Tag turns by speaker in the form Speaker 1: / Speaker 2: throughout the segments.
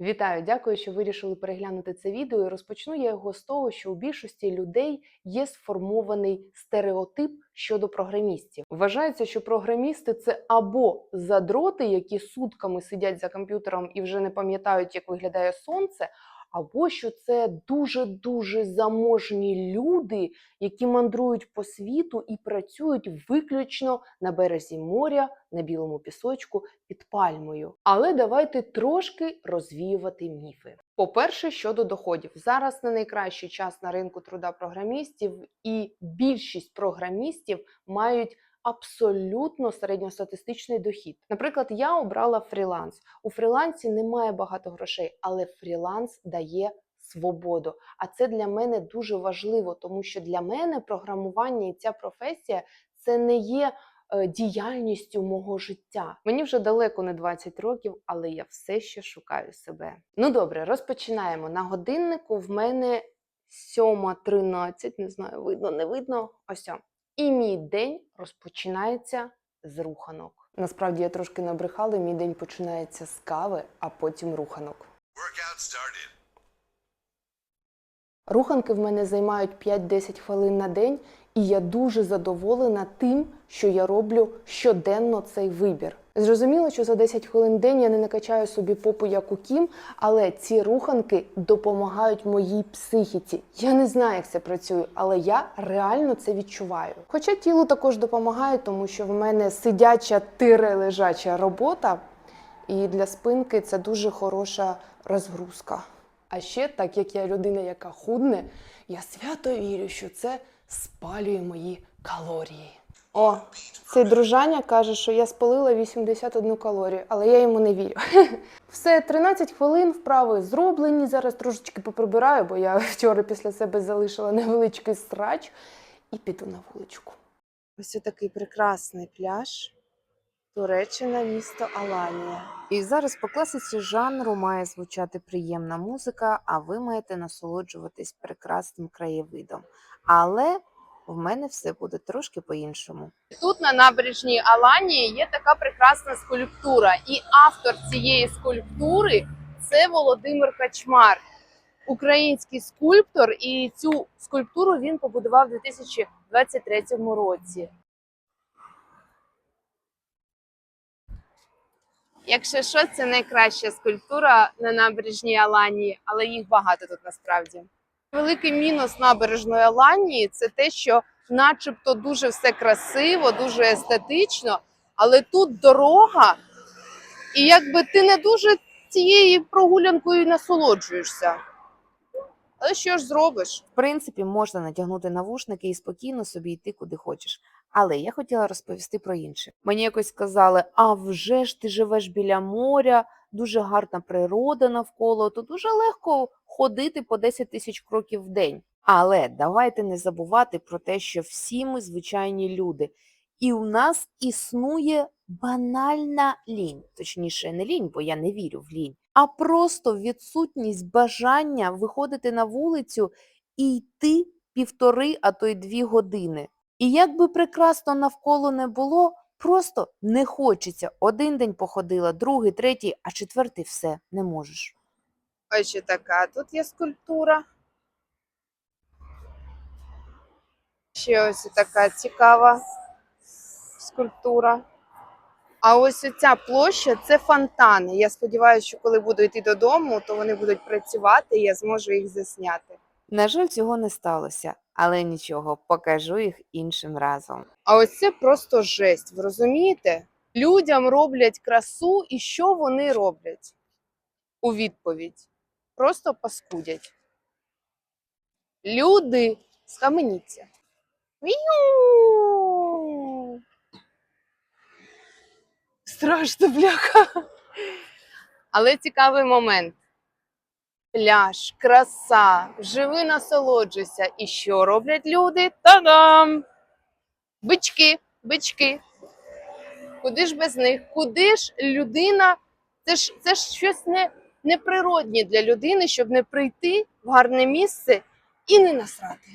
Speaker 1: Вітаю, дякую, що вирішили переглянути це відео. Розпочну я його з того, що у більшості людей є сформований стереотип щодо програмістів. Вважається, що програмісти це або задроти, які сутками сидять за комп'ютером і вже не пам'ятають, як виглядає сонце. Або що це дуже дуже заможні люди, які мандрують по світу і працюють виключно на березі моря, на білому пісочку під пальмою. Але давайте трошки розвіювати міфи. По-перше, щодо доходів, зараз не найкращий час на ринку труда програмістів, і більшість програмістів мають абсолютно середньостатистичний дохід. Наприклад, я обрала фріланс. У фрілансі немає багато грошей, але фріланс дає свободу. А це для мене дуже важливо, тому що для мене програмування і ця професія це не є е, діяльністю мого життя. Мені вже далеко не 20 років, але я все ще шукаю себе. Ну добре, розпочинаємо. На годиннику в мене 7.13, не знаю, видно, не видно. Ось. о. І мій день розпочинається з руханок. Насправді я трошки набрехала, мій день починається з кави, а потім руханок. Руханки в мене займають 5-10 хвилин на день, і я дуже задоволена тим, що я роблю щоденно цей вибір. Зрозуміло, що за 10 хвилин день я не накачаю собі попу як у Кім, але ці руханки допомагають моїй психіці. Я не знаю, як це працює, але я реально це відчуваю. Хоча тілу також допомагає, тому що в мене сидяча тире лежача робота, і для спинки це дуже хороша розгрузка. А ще, так як я людина, яка худне, я свято вірю, що це спалює мої калорії. О, цей дружаня каже, що я спалила 81 калорію, але я йому не вірю. Все, 13 хвилин вправи зроблені. Зараз трошечки поприбираю, бо я вчора після себе залишила невеличкий срач і піду на вуличку. Ось такий прекрасний пляж. Туреччина, місто Аланія. І зараз по класиці жанру має звучати приємна музика, а ви маєте насолоджуватись прекрасним краєвидом. Але в мене все буде трошки по-іншому. Тут на набережній Аланії є така прекрасна скульптура, і автор цієї скульптури це Володимир Качмар, український скульптор. І цю скульптуру він побудував у 2023 році. Якщо що, це найкраща скульптура на набережній Аланії, але їх багато тут насправді. Великий мінус набережної Аланії це те, що, начебто, дуже все красиво, дуже естетично, але тут дорога, і якби ти не дуже цією прогулянкою насолоджуєшся. Але що ж зробиш?
Speaker 2: В принципі, можна натягнути навушники і спокійно собі йти куди хочеш. Але я хотіла розповісти про інше. Мені якось сказали: а вже ж ти живеш біля моря, дуже гарна природа навколо, то дуже легко ходити по 10 тисяч кроків в день. Але давайте не забувати про те, що всі ми звичайні люди, і у нас існує банальна лінь, точніше, не лінь, бо я не вірю в лінь, а просто відсутність бажання виходити на вулицю і йти півтори, а то й дві години. І як би прекрасно навколо не було, просто не хочеться. Один день походила, другий, третій, а четвертий все не можеш.
Speaker 1: Ось ще така. Тут є скульптура. Ще ось така цікава скульптура. А ось ця площа це фонтани. Я сподіваюся, що коли буду йти додому, то вони будуть працювати і я зможу їх засняти.
Speaker 2: На жаль, цього не сталося, але нічого, покажу їх іншим разом.
Speaker 1: А ось це просто жесть. Ви розумієте? Людям роблять красу, і що вони роблять у відповідь? Просто паскудять. Люди, схаменіться. Страшно, бляха. Але цікавий момент. Пляж, краса, живи, насолоджуйся. І що роблять люди? Та-дам! Бички, бички. Куди ж без них? Куди ж людина? Це ж, це ж щось не, неприроднє для людини, щоб не прийти в гарне місце і не насрати.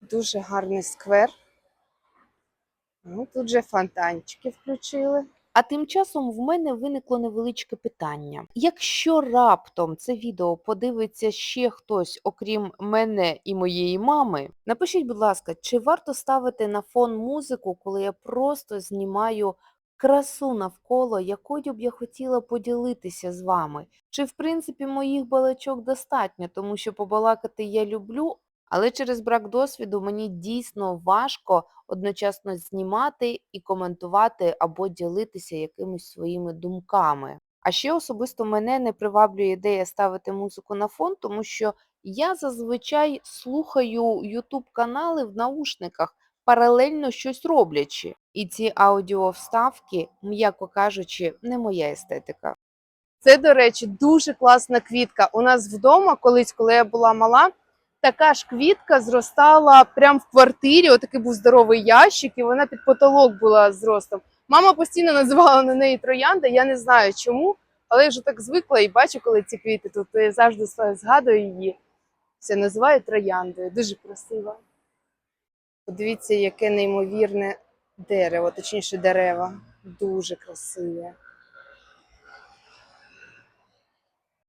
Speaker 1: Дуже гарний сквер. Ну, тут же фонтанчики включили.
Speaker 2: А тим часом в мене виникло невеличке питання. Якщо раптом це відео подивиться ще хтось, окрім мене і моєї мами, напишіть, будь ласка, чи варто ставити на фон музику, коли я просто знімаю красу навколо, якою б я хотіла поділитися з вами? Чи в принципі моїх балачок достатньо, тому що побалакати я люблю, але через брак досвіду мені дійсно важко одночасно знімати і коментувати або ділитися якимись своїми думками. А ще особисто мене не приваблює ідея ставити музику на фон, тому що я зазвичай слухаю YouTube канали в наушниках, паралельно щось роблячи. І ці аудіовставки, м'яко кажучи, не моя естетика.
Speaker 1: Це, до речі, дуже класна квітка. У нас вдома, колись, коли я була мала, така ж квітка зростала прямо в квартирі. Отакий був здоровий ящик, і вона під потолок була зростом. Мама постійно називала на неї троянда. Я не знаю чому, але я вже так звикла і бачу, коли ці квіти тут. Я завжди згадую її. Це називаю трояндою. Дуже красиво. Подивіться, яке неймовірне дерево, точніше дерева. Дуже красиве.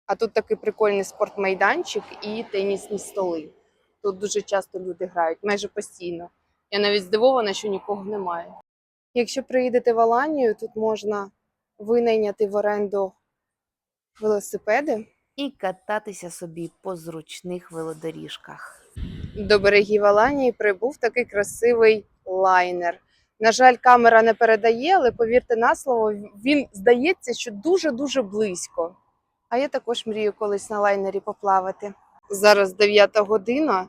Speaker 1: А тут такий прикольний спортмайданчик і тенісні столи. Тут дуже часто люди грають, майже постійно. Я навіть здивована, що нікого немає. Якщо приїдете в Аланію, тут можна винайняти в оренду велосипеди.
Speaker 2: І кататися собі по зручних велодоріжках.
Speaker 1: До берегів Аланії прибув такий красивий лайнер. На жаль, камера не передає, але повірте на слово, він здається, що дуже-дуже близько. А я також мрію колись на лайнері поплавати. Зараз 9 година,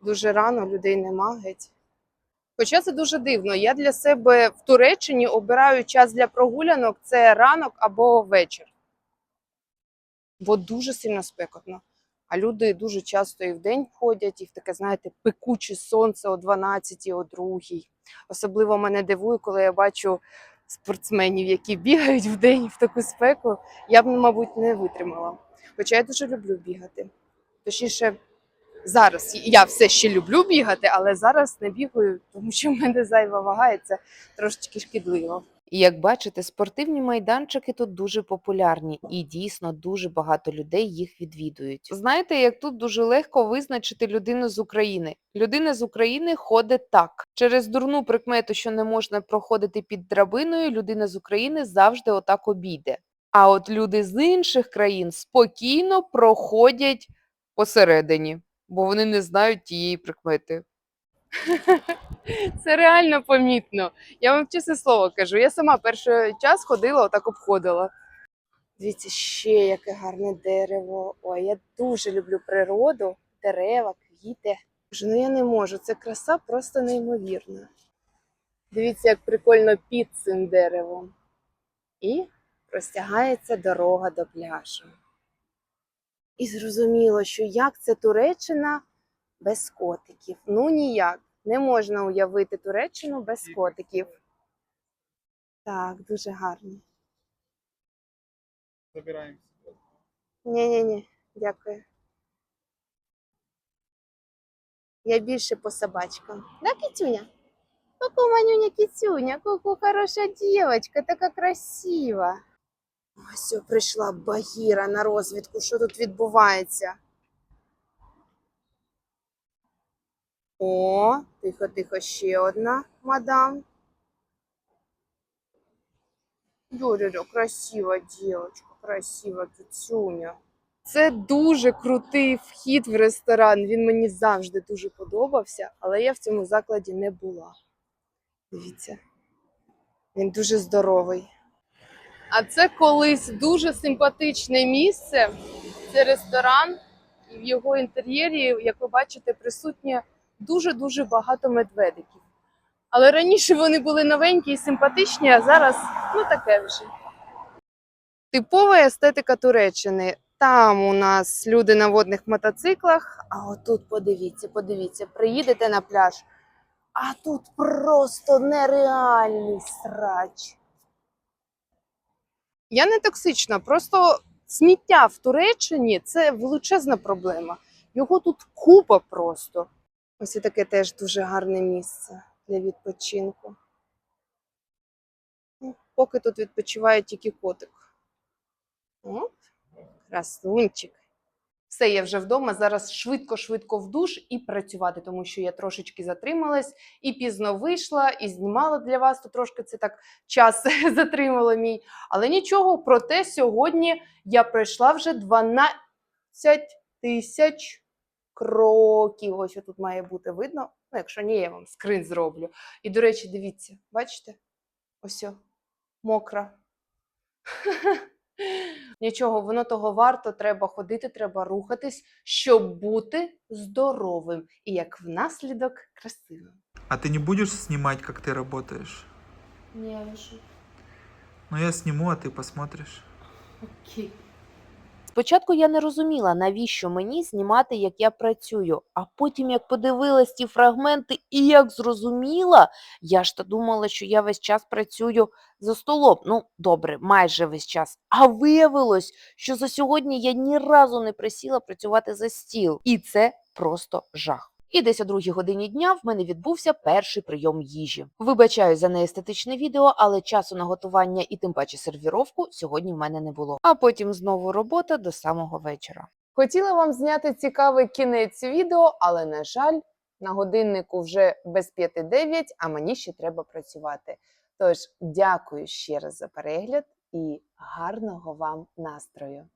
Speaker 1: дуже рано, людей нема геть. Хоча це дуже дивно. Я для себе в Туреччині обираю час для прогулянок це ранок або вечір. Бо дуже сильно спекотно. А люди дуже часто і вдень ходять, і в таке, знаєте, пекуче сонце о 12, о 2. Особливо мене дивує, коли я бачу спортсменів, які бігають в день в таку спеку. Я б, мабуть, не витримала. Хоча я дуже люблю бігати. Точніше, зараз я все ще люблю бігати, але зараз не бігаю, тому що в мене зайва вага, і це трошечки шкідливо.
Speaker 2: І як бачите, спортивні майданчики тут дуже популярні, і дійсно дуже багато людей їх відвідують. Знаєте, як тут дуже легко визначити людину з України. Людина з України ходить так. Через дурну прикмету, що не можна проходити під драбиною, людина з України завжди отак обійде. А от люди з інших країн спокійно проходять посередині, бо вони не знають тієї прикмети.
Speaker 1: Це реально помітно. Я вам чесне слово кажу. Я сама перший час ходила, отак обходила. Дивіться, ще яке гарне дерево. Ой, я дуже люблю природу, дерева, квіти. Ну я не можу. Це краса просто неймовірна. Дивіться, як прикольно під цим деревом. І простягається дорога до пляжу. І зрозуміло, що як це Туреччина без котиків. Ну ніяк. Не можна уявити Туреччину без котиків. Так, дуже гарно.
Speaker 3: Забираємо.
Speaker 1: Ні-ні-ні, дякую. Я більше по собачкам. Да, Китюня? Ку-ку, манюня Китюня, ку-ку, хороша дівчинка, така красива. Ось прийшла Багіра на розвідку. Що тут відбувається? О, тихо, тихо, ще одна мадам. Доря, красива дівчинка, красива кицюня. Це дуже крутий вхід в ресторан. Він мені завжди дуже подобався, але я в цьому закладі не була. Дивіться, він дуже здоровий. А це колись дуже симпатичне місце. Це ресторан, і в його інтер'єрі, як ви бачите, присутнє дуже-дуже багато медведиків. Але раніше вони були новенькі і симпатичні, а зараз ну таке вже. Типова естетика Туреччини. Там у нас люди на водних мотоциклах, а отут подивіться, подивіться, приїдете на пляж, а тут просто нереальний срач. Я не токсична, просто сміття в Туреччині це величезна проблема. Його тут купа просто. Ось і таке теж дуже гарне місце для відпочинку. поки тут відпочиває тільки котик. От, красунчик. Все, я вже вдома. Зараз швидко-швидко в душ і працювати, тому що я трошечки затрималась і пізно вийшла, і знімала для вас. То трошки це так час затримало мій. Але нічого, проте сьогодні я пройшла вже 12 тисяч кроків. Ось тут має бути видно. Ну, якщо ні, я вам скрин зроблю. І, до речі, дивіться, бачите? Ось о, мокра. Нічого, воно того варто, треба ходити, треба рухатись, щоб бути здоровим і як внаслідок красивим.
Speaker 3: А ты не будешь снимать, как ты работаешь?
Speaker 1: Ні, лише.
Speaker 3: Ну я сниму, а ты посмотришь.
Speaker 1: Окей.
Speaker 2: Спочатку я не розуміла, навіщо мені знімати, як я працюю, а потім, як подивилась ті фрагменти і як зрозуміла, я ж та думала, що я весь час працюю за столом. Ну, добре, майже весь час. А виявилось, що за сьогодні я ні разу не присіла працювати за стіл. І це просто жах. І десь о другій годині дня в мене відбувся перший прийом їжі. Вибачаю за неестетичне відео, але часу на готування і тим паче сервіровку сьогодні в мене не було. А потім знову робота до самого вечора.
Speaker 1: Хотіла вам зняти цікавий кінець відео, але, на жаль, на годиннику вже без 5-9, а мені ще треба працювати. Тож, дякую ще раз за перегляд і гарного вам настрою!